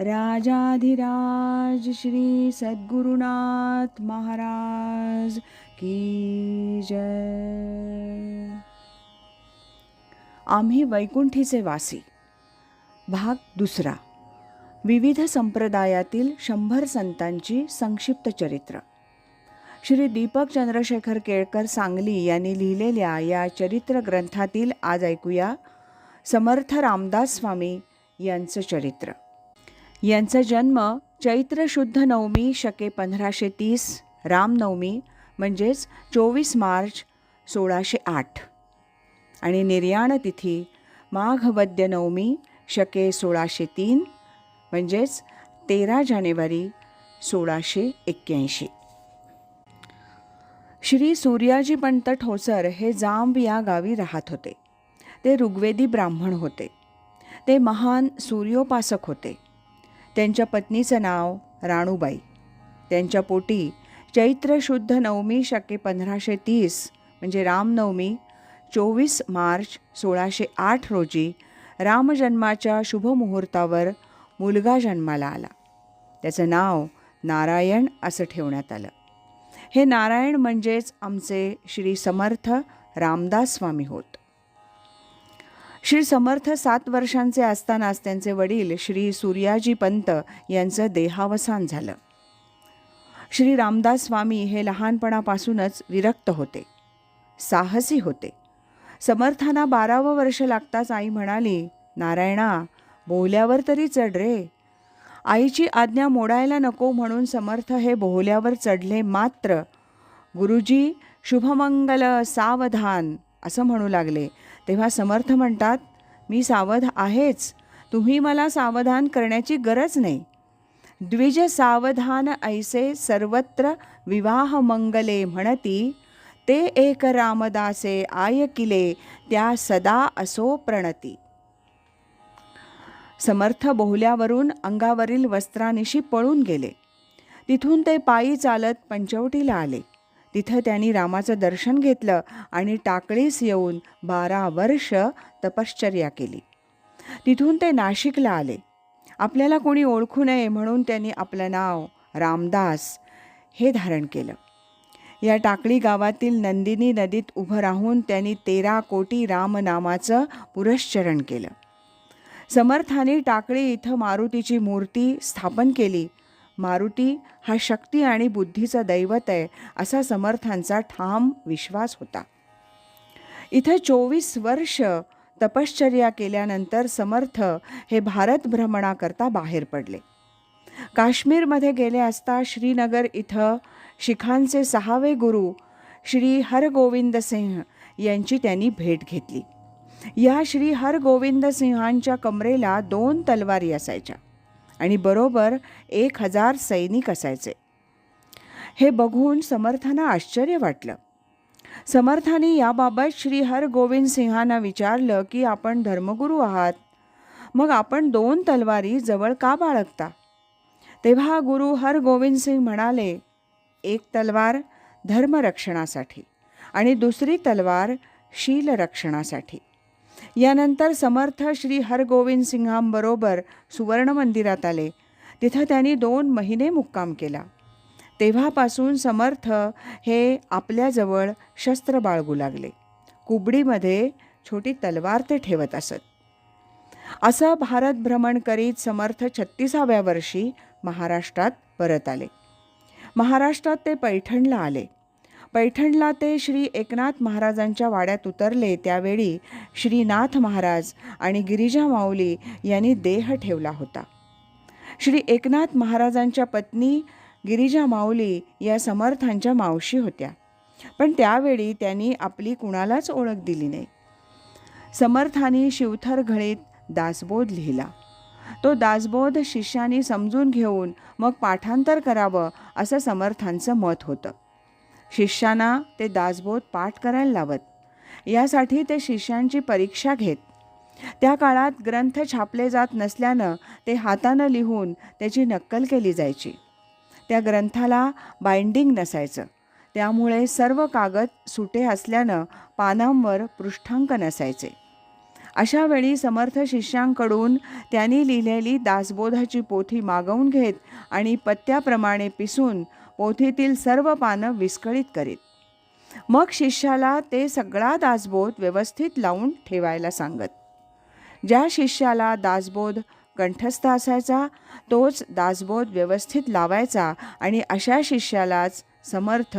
राजाधिराज श्री सद्गुरुनाथ महाराज की जय। आम्ही वैकुंठीचे वासी. भाग दुसरा. विविध संप्रदायातील शंभर संतांची संक्षिप्त चरित्र. श्री दीपक चंद्रशेखर केळकर सांगली यांनी लिहिलेल्या या चरित्र ग्रंथातील आज ऐकूया समर्थ रामदास स्वामी यांचं चरित्र. यांचा जन्म चैत्र शुद्ध नवमी शके पंधराशे तीस रामनवमी म्हणजेच चोवीस मार्च सोळाशे आठ. आणि निर्याण तिथी माघवद्य नवमी शके सोळाशे तीन म्हणजेच तेरा जानेवारी सोळाशे एक्क्याऐंशी. श्री सूर्याजी पंत ठोसर हे जांब या गावी राहत होते. ते ऋग्वेदी ब्राह्मण होते. ते महान सूर्योपासक होते. त्यांच्या पत्नीचं नाव राणूबाई. त्यांच्या पोटी चैत्र शुद्ध नवमी शके पंधराशे तीस म्हणजे रामनवमी चोवीस मार्च सोळाशे आठ रोजी रामजन्माच्या शुभमुहूर्तावर मुलगा जन्माला आला. त्याचं नाव नारायण असं ठेवण्यात आलं. हे नारायण म्हणजेच आमचे श्री समर्थ रामदास स्वामी होत. श्री समर्थ सात वर्षांचे असतानाच त्यांचे वडील श्री सूर्याजी पंत यांचं देहावसान झालं. श्री रामदास स्वामी हे लहानपणापासूनच विरक्त होते. साहसी होते. समर्थांना बारावं वर्ष लागताच आई म्हणाली नारायणा बोहल्यावर तरी चढ रे. आईची आज्ञा मोडायला नको म्हणून समर्थ हे बोहल्यावर चढले मात्र गुरुजी शुभमंगल सावधान असं म्हणू लागले. तेव्हा समर्थ म्हणतात मी सावध आहेच. तुम्ही मला सावधान करण्याची गरज नाही. द्विज सावधान ऐसे सर्वत्र विवाह मंगले म्हणती ते एक रामदासे आय किले त्या सदा असो प्रणती. समर्थ बोहल्यावरून अंगावरील वस्त्रानिशी पळून गेले. तिथून ते पायी चालत पंचवटीला आले. तिथं त्यांनी रामाचं दर्शन घेतलं आणि टाकळीस येऊन बारा वर्ष तपश्चर्या केली. तिथून ते नाशिकला आले. आपल्याला कोणी ओळखू नये म्हणून त्यांनी आपलं नाव रामदास हे धारण केलं. या टाकळी गावातील नंदिनी नदीत उभं राहून त्यांनी तेरा कोटी रामनामाचं पुरश्चरण केलं. समर्थाने टाकळी इथं मारुतीची मूर्ती स्थापन केली मारुती हा शक्ती आणि बुद्धीचं दैवत आहे असा समर्थांचा ठाम विश्वास होता. इथं चोवीस वर्ष तपश्चर्या केल्यानंतर समर्थ हे भारत भ्रमणाकरता बाहेर पडले. काश्मीरमध्ये गेले असता श्रीनगर इथं शिखांचे सहावे गुरु श्री हरगोविंद सिंह यांची त्यांनी भेट घेतली. या श्री हरगोविंद सिंहांच्या कमरेला दोन तलवारी असायच्या. आणि बरोबर एक हजार सैनिक असायचे. हे बघून समर्थांना आश्चर्य वाटलं. समर्थाने याबाबत श्री हरगोविंद सिंहांना विचारलं की आपण धर्मगुरू आहात. मग आपण दोन तलवारी जवळ का बाळगता? तेव्हा गुरु हरगोविंद सिंग म्हणाले एक तलवार धर्मरक्षणासाठी आणि दुसरी तलवार शीलरक्षणासाठी. यानंतर समर्थ श्री हरगोविंद सिंहांबरोबर सुवर्ण मंदिरात आले. तिथं त्यांनी दोन महिने मुक्काम केला. तेव्हापासून समर्थ हे आपल्याजवळ शस्त्र बाळगू लागले कुबडीमध्ये छोटी तलवार ते ठेवत असत. असं भारत भ्रमण करीत समर्थ छत्तीसाव्या वर्षी महाराष्ट्रात परत आले. महाराष्ट्रात ते पैठणला आले. पैठणला ते श्री एकनाथ महाराजांच्या वाड्यात उतरले. त्यावेळी श्रीनाथ महाराज आणि गिरिजा माऊली यांनी देह ठेवला होता. श्री एकनाथ महाराजांच्या पत्नी गिरिजा माऊली या समर्थांच्या मावशी होत्या. पण त्यावेळी त्यांनी आपली कुणालाच ओळख दिली नाही. समर्थांनी शिवथर घळीत दासबोध लिहिला. तो दासबोध शिष्यांनी समजून घेऊन मग पाठांतर करावं असं समर्थांचं मत होतं. शिष्यांना ते दासबोध पाठ करायला लावत. यासाठी ते शिष्यांची परीक्षा घेत. त्या काळात ग्रंथ छापले जात नसल्यानं ते हातानं लिहून त्याची नक्कल केली जायची. त्या ग्रंथाला बाइंडिंग नसायचं. त्यामुळे सर्व कागद सुटे असल्यानं पानांवर पृष्ठांक नसायचे. अशा वेळी समर्थ शिष्यांकडून त्यांनी लिहिलेली दासबोधाची पोथी मागवून घेत आणि पत्त्याप्रमाणे पिसून पोथीतील सर्व पानं विस्कळीत करीत. मग शिष्याला ते सगळा दासबोध व्यवस्थित लावून ठेवायला सांगत. ज्या शिष्याला दासबोध कंठस्थ असायचा तोच दासबोध व्यवस्थित लावायचा आणि अशा शिष्यालाच समर्थ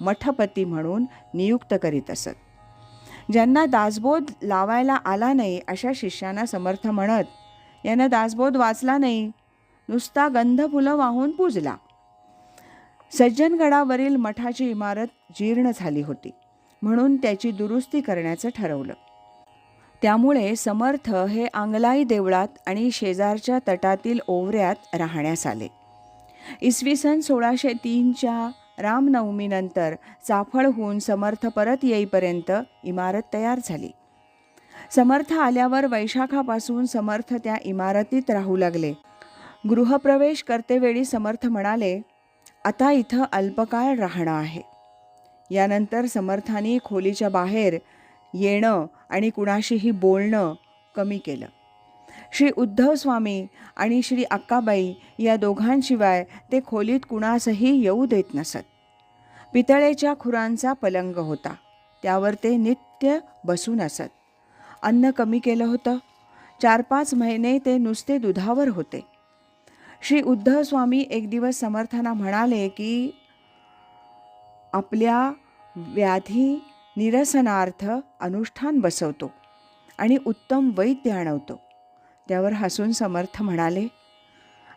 मठपती म्हणून नियुक्त करीत असत. ज्यांना दासबोध लावायला आला नाही अशा शिष्यांना समर्थ म्हणत यानं दासबोध वाचला नाही. नुसता गंध फुलं वाहून पूजला. सज्जनगडावरील मठाची इमारत जीर्ण झाली होती म्हणून त्याची दुरुस्ती करण्याचं ठरवलं. त्यामुळे समर्थ हे आंगलाई देवळात आणि शेजारच्या तटातील ओवऱ्यात राहण्यास आले. इसवी सन सोळाशे तीनच्या रामनवमीनंतर चाफळ होऊन समर्थ परत येईपर्यंत इमारत तयार झाली. समर्थ आल्यावर वैशाखापासून समर्थ त्या इमारतीत राहू लागले. गृहप्रवेश करतेवेळी समर्थ म्हणाले आता इथं अल्पकाळ राहणं आहे. यानंतर समर्थानी खोलीच्या बाहेर येणं आणि कुणाशीही बोलणं कमी केलं. श्री उद्धव स्वामी आणि श्री अक्काबाई या दोघांशिवाय ते खोलीत कुणासही येऊ देत नसत. पितळेच्या खुरांचा पलंग होता. त्यावर ते नित्य बसून असत. अन्न कमी केलं होतं. चार पाच महिने ते नुसते दुधावर होते. श्री उद्धव स्वामी एक दिवस समर्थांना म्हणाले की आपल्या व्याधी निरसनार्थ अनुष्ठान बसवतो आणि उत्तम वैद्य आणवतो त्यावर हसून समर्थ म्हणाले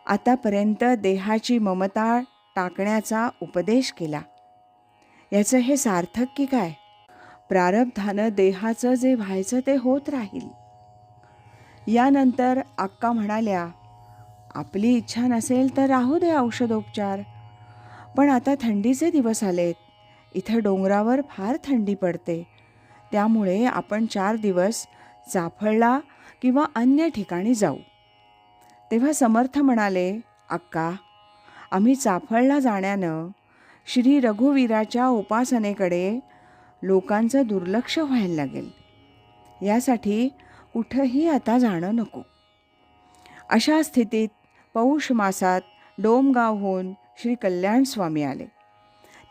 आतापर्यंत देहाची ममता टाकण्याचा उपदेश केला. याचं हे सार्थक की काय? प्रारब्धानं देहाचं जे व्हायचं ते होत राहील. यानंतर अक्का म्हणाल्या आपली इच्छा नसेल तर राहू दे औषधोपचार. पण आता थंडीचे दिवस आलेत. इथं डोंगरावर फार थंडी पडते. त्यामुळे आपण चार दिवस चाफळला किंवा अन्य ठिकाणी जाऊ. तेव्हा समर्थ म्हणाले अक्का आम्ही चाफळला जाण्यानं श्री रघुवीराच्या उपासनेकडे लोकांचं दुर्लक्ष व्हायला लागेल. यासाठी कुठंही आता जाणं नको. अशा स्थितीत पौष मासात डोमगावहून श्री कल्याण स्वामी आले.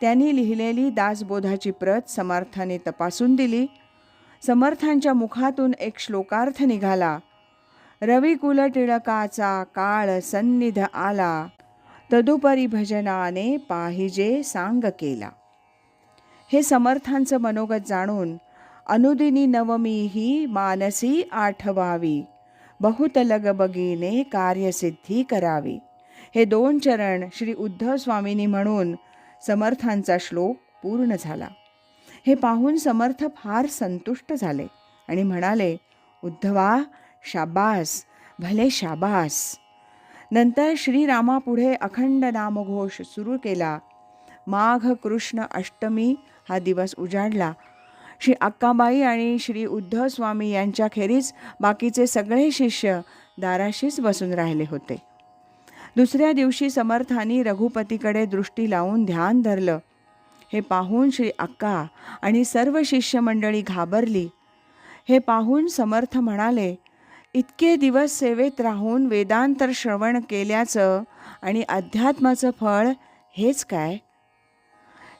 त्यांनी लिहिलेली दासबोधाची प्रत समर्थाने तपासून दिली. समर्थांच्या मुखातून एक श्लोकार्थ निघाला. रविकुल टिळकाचा काळ सन्निध आला. तदुपरी भजनाने पाहिजे सांग केला. हे समर्थांचं मनोगत जाणून अनुदिनी नवमी ही मानसी आठवावी. बहुतलगबगीने कार्यसिद्धी करावी हे दोन चरण श्री उद्धव स्वामींनी म्हणून समर्थांचा श्लोक पूर्ण झाला. हे पाहून समर्थ फार संतुष्ट झाले आणि म्हणाले उद्धवा शाबास भले शाबास नंतर श्रीरामापुढे अखंड नामघोष सुरू केला माघ कृष्ण अष्टमी हा दिवस उजाडला श्री अक्काबाई आणि श्री उद्धव स्वामी यांच्याखेरीज बाकीचे सगळे शिष्य दाराशीच बसून राहिले होते. दुसऱ्या दिवशी समर्थांनी रघुपतीकडे दृष्टी लावून ध्यान धरलं. हे पाहून श्री अक्का आणि सर्व शिष्यमंडळी घाबरली. हे पाहून समर्थ म्हणाले इतके दिवस सेवेत राहून वेदांतर श्रवण केल्याचं आणि अध्यात्माचं फळ हेच काय?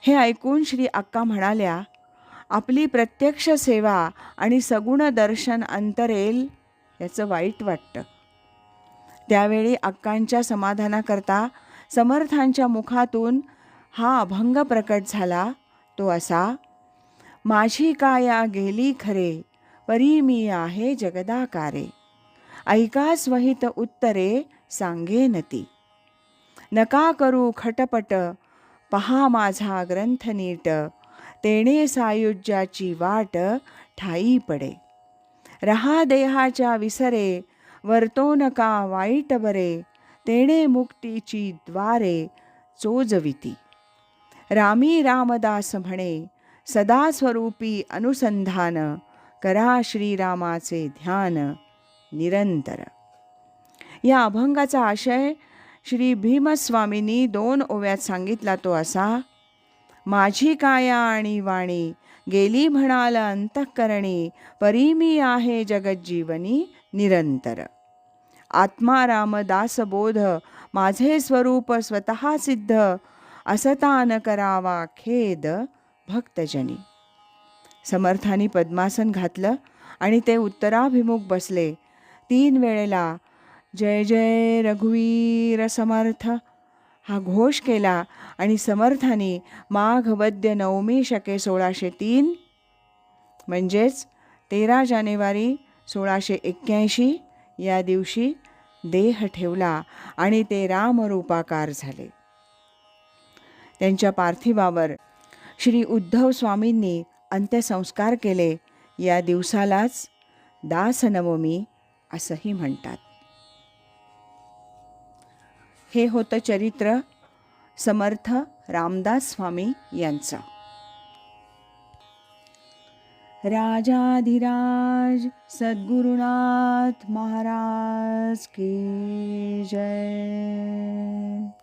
हे ऐकून श्री अक्का म्हणाल्या आपली प्रत्यक्ष सेवा आणि सगुण दर्शन अंतरेल याचं वाईट वाटतं. त्यावेळी अक्कांच्या समाधानाकरता समर्थांच्या मुखातून हा अभंग प्रकट झाला. तो असा माझी काया गेली खरे परी मी आहे जगदाकारे. ऐका स्वहित उत्तरे सांगे नती. नका करू खटपट पहा माझा ग्रंथ नीट. तेणे सायुज्याची वाट ठाई पडे. रहा देहाच्या विसरे वर्तो नका वाईट बरे तेणे मुक्तीची द्वारे चोजविती. रामी रामदास म्हणे सदा स्वरूपी अनुसंधान करा श्रीरामाचे ध्यान निरंतर. या अभंगाचा आशय श्री भीमस्वामींनी दोन ओव्यात सांगितला तो असा माझी काया आणि वाणी. गेली म्हणाल अंतःकरणी. परी मी आहे जगज्जीवनी निरंतर. आत्मा रामदास बोध. माझे स्वरूप स्वतः सिद्ध. असतान करावा खेद भक्तजनी. समर्थानी पद्मासन घातलं आणि ते उत्तराभिमुख बसले. तीन वेळेला जय जय रघुवीर समर्थ. हा घोष केला आणि समर्थाने माघ वद्य नवमी शके सोळाशे तीन म्हणजेच तेरा जानेवारी सोळाशे एक्क्याऐंशी या दिवशी देह ठेवला आणि ते रामरूपाकार झाले. त्यांच्या पार्थिवावर श्री उद्धव स्वामींनी अंत्यसंस्कार केले. या दिवसालाच दासनवमी असंही म्हणतात. हे होतं चरित्र समर्थ रामदास स्वामी यांचं. राजाधिराज सद्गुरुनाथ महाराज की जय.